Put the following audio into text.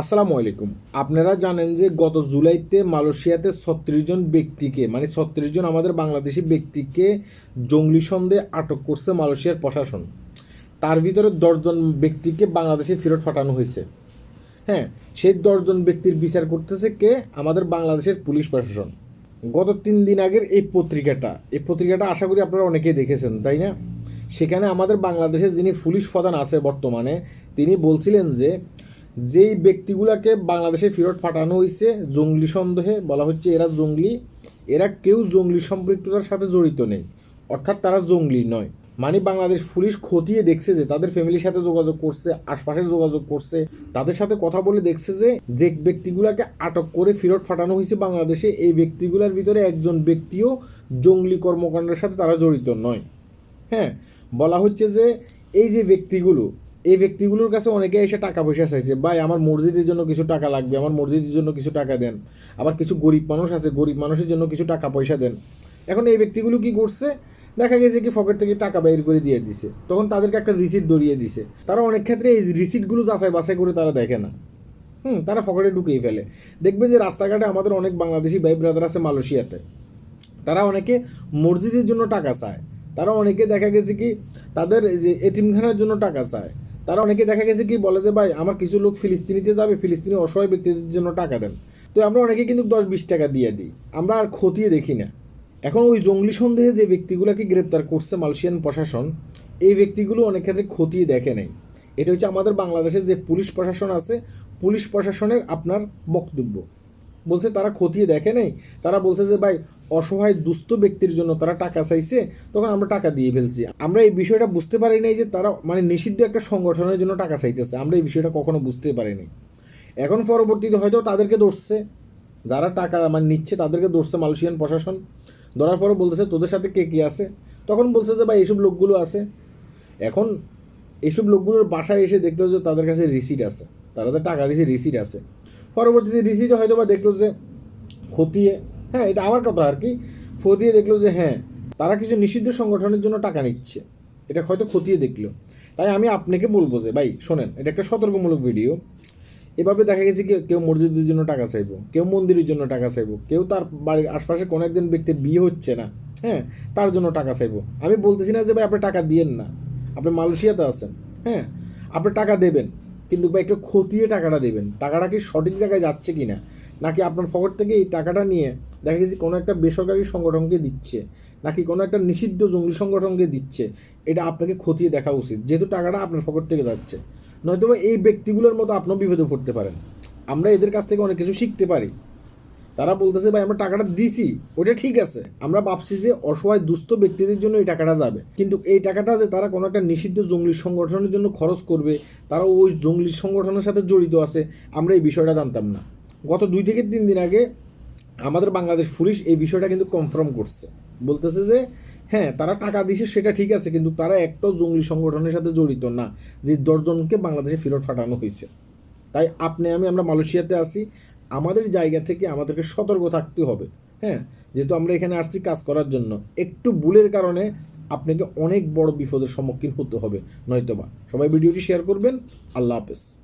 আসসালামু আলাইকুম। আপনারা জানেন যে গত জুলাইতে মালয়েশিয়াতে ছত্রিশ জন ব্যক্তিকে মানে ছত্রিশ জন আমাদের বাংলাদেশি ব্যক্তিকে জঙ্গলি সন্দেহে আটক করছে মালয়েশিয়ার প্রশাসন। তার ভিতরে দশজন ব্যক্তিকে বাংলাদেশে ফেরত পাঠানো হয়েছে। হ্যাঁ সেই দশজন ব্যক্তির বিচার করতেছে কে? আমাদের বাংলাদেশের পুলিশ প্রশাসন। গত তিন দিন আগের এই পত্রিকাটা এই পত্রিকাটা আশা করি আপনারা অনেকেই দেখেছেন, তাই না? সেখানে আমাদের বাংলাদেশের যিনি পুলিশ প্রধান আছে বর্তমানে, তিনি বলছিলেন যে যেই ব্যক্তিগুলোকে বাংলাদেশে ফেরত পাঠানো হয়েছে জঙ্গলি সন্দেহে, বলা হচ্ছে এরা জঙ্গলি, এরা কেউ জঙ্গলি সম্পৃক্ততার সাথে জড়িত নেই, অর্থাৎ তারা জঙ্গলি নয়। মানে বাংলাদেশ পুলিশ খতিয়ে দেখছে যে তাদের ফ্যামিলির সাথে যোগাযোগ করছে, আশপাশে যোগাযোগ করছে, তাদের সাথে কথা বলে দেখছে যে যে ব্যক্তিগুলোকে আটক করে ফেরত পাঠানো হয়েছে বাংলাদেশে, এই ব্যক্তিগুলোর ভিতরে একজন ব্যক্তিও জঙ্গলি কর্মকাণ্ডের সাথে তারা জড়িত নয়। হ্যাঁ বলা হচ্ছে যে এই যে ব্যক্তিগুলো এই ব্যক্তিগুলোর কাছে অনেকে এসে টাকা পয়সা চাইছে, ভাই, আমার মসজিদের জন্য কিছু টাকা লাগবে, আমার মসজিদের জন্য কিছু টাকা দেন, আবার কিছু গরিব মানুষ আছে, গরিব মানুষের জন্য কিছু টাকা পয়সা দেন। এখন এই ব্যক্তিগুলো কি করছে? দেখা গেছে কি পকেট থেকে টাকা বাইর করে দিয়ে দিছে, তখন তাদেরকে একটা রিসিট ধরিয়ে দিছে। তারা অনেক ক্ষেত্রে এই রিসিটগুলো যাচাই বাছাই করে তারা দেখে না। হুম, তারা পকেটে ঢুকিয়ে ফেলে। দেখবেন যে রাস্তাঘাটে আমাদের অনেক বাংলাদেশি ভাই ব্রাদার আছে মালয়েশিয়াতে। তারা অনেকে মসজিদের জন্য টাকা চায়। তারা অনেকে দেখা গেছে কি তাদের যে এতিমখানার জন্য টাকা চায়। তারা অনেকে দেখা গেছে কি বলে যে, ভাই, আমার কিছু লোক ফিলিস্তিনিতে যাবে, ফিলিস্তিনি অসহায় ব্যক্তিদের জন্য টাকা দেন। তো আমরা অনেকে কিন্তু দশ বিশ টাকা দিয়ে দিই। আমরা আর খতিয়ে দেখি না। এখন ওই জঙ্গলি সন্দেহে যে ব্যক্তিগুলোকে গ্রেপ্তার করছে মালয়েশিয়ান প্রশাসন, এই ব্যক্তিগুলো অনেক ক্ষেত্রে খতিয়ে দেখে নেই। এটা হচ্ছে আমাদের বাংলাদেশের যে পুলিশ প্রশাসন আছে, পুলিশ প্রশাসনের আপনার বক্তব্য। বলছে তারা খতিয়ে দেখে নেই। তারা বলছে যে, ভাই, অসহায় দুস্থ ব্যক্তির জন্য তারা টাকা চাইছে, তখন আমরা টাকা দিয়ে ফেলছি। আমরা এই বিষয়টা বুঝতে পারি নাই যে তারা মানে নিষিদ্ধ একটা সংগঠনের জন্য টাকা চাইতেছে। আমরা এই বিষয়টা কখনো বুঝতে পারিনি এখন পরবর্তীতে হয়তো তাদেরকে ধরছে, যারা টাকা মানে নিচ্ছে তাদেরকে ধরছে মালয়েশিয়ান প্রশাসন। ধরার পরে বলতেছে, তোদের সাথে কে কে আছে? তখন বলছে যে, ভাই এইসব লোকগুলো আছে। এখন এইসব লোকগুলোর বাসায় এসে দেখল যে তাদের কাছে রিসিট আছে। তারা তো টাকা দিয়েছে রিসিট আছে। পরবর্তীতে রিসিটে হয়তো বা দেখল যে খতিয়ে হ্যাঁ এটা আমার কথা আর কি, খতিয়ে দেখল যে হ্যাঁ তারা কিছু নিষিদ্ধ সংগঠনের জন্য টাকা নিচ্ছে। এটা হয়তো খতিয়ে দেখল। তাই আমি আপনাকে বলব যে, ভাই, শোনেন, এটা একটা সতর্কমূলক ভিডিও এভাবে দেখা গেছে কেউ মসজিদের জন্য টাকা চাইব, কেউ মন্দিরের জন্য টাকা চাইব, কেউ তার বাড়ির আশপাশে কোনো একজন ব্যক্তির বিয়ে হচ্ছে না হ্যাঁ তার জন্য টাকা চাইব। আমি বলতেছি না যে, ভাই, আপনি টাকা দিয়েন না। আপনি মালয়েশিয়াতে আছেন হ্যাঁ আপনি টাকা দেবেন। কিন্তু বা একটু খতিয়ে টাকাটা দেবেন। টাকাটা কি সঠিক জায়গায় যাচ্ছে কি না নাকি আপনার পকেট থেকে এই টাকাটা নিয়ে দেখা গেছে কোনো একটা বেসরকারি সংগঠনকে দিচ্ছে, নাকি কোনো একটা নিষিদ্ধ জঙ্গি সংগঠনকে দিচ্ছে, এটা আপনাকে খতিয়ে দেখা উচিত, যেহেতু টাকাটা আপনার পকেট থেকে যাচ্ছে। নয়তো এই ব্যক্তিগুলোর মতো আপনিও বিপদে পড়তে পারেন। আমরা এদের কাছ থেকে অনেক কিছু শিখতে পারি। তারা বলতেছে, ভাই, আমরা টাকাটা দিছি ওটা ঠিক আছে। আমরা ভাবছি যে অসহায় দুস্থ ব্যক্তিদের জন্য এই টাকাটা যাবে। কিন্তু এই টাকাটা যে তারা কোনো একটা নিষিদ্ধ জঙ্গলি সংগঠনের জন্য খরচ করবে তারা ওই জঙ্গলি সংগঠনের সাথে জড়িত আছে, আমরা এই বিষয়টা জানতাম না। গত দুই থেকে তিন দিন আগে আমাদের বাংলাদেশ পুলিশ এই বিষয়টা কিন্তু কনফার্ম করছে। বলতেছে যে হ্যাঁ তারা টাকা দিছে, সেটা ঠিক আছে, কিন্তু তারা একটাও জঙ্গলি সংগঠনের সাথে জড়িত না, যে দশজনকে বাংলাদেশে ফেরত পাঠানো হয়েছে। তাই আপনি, আমি, আমরা মালয়েশিয়াতে আছি আমাদের জায়গা থেকে আমাদেরকে সতর্ক থাকতে হবে। হ্যাঁ যেহেতু আমরা এখানে আসছি কাজ করার জন্য, একটু ভুলের কারণে আপনাকে অনেক বড় বিপদের সম্মুখীন হতে হবে, নয়তোবা। সবাই ভিডিওটি শেয়ার করবেন। আল্লাহ হাফেজ।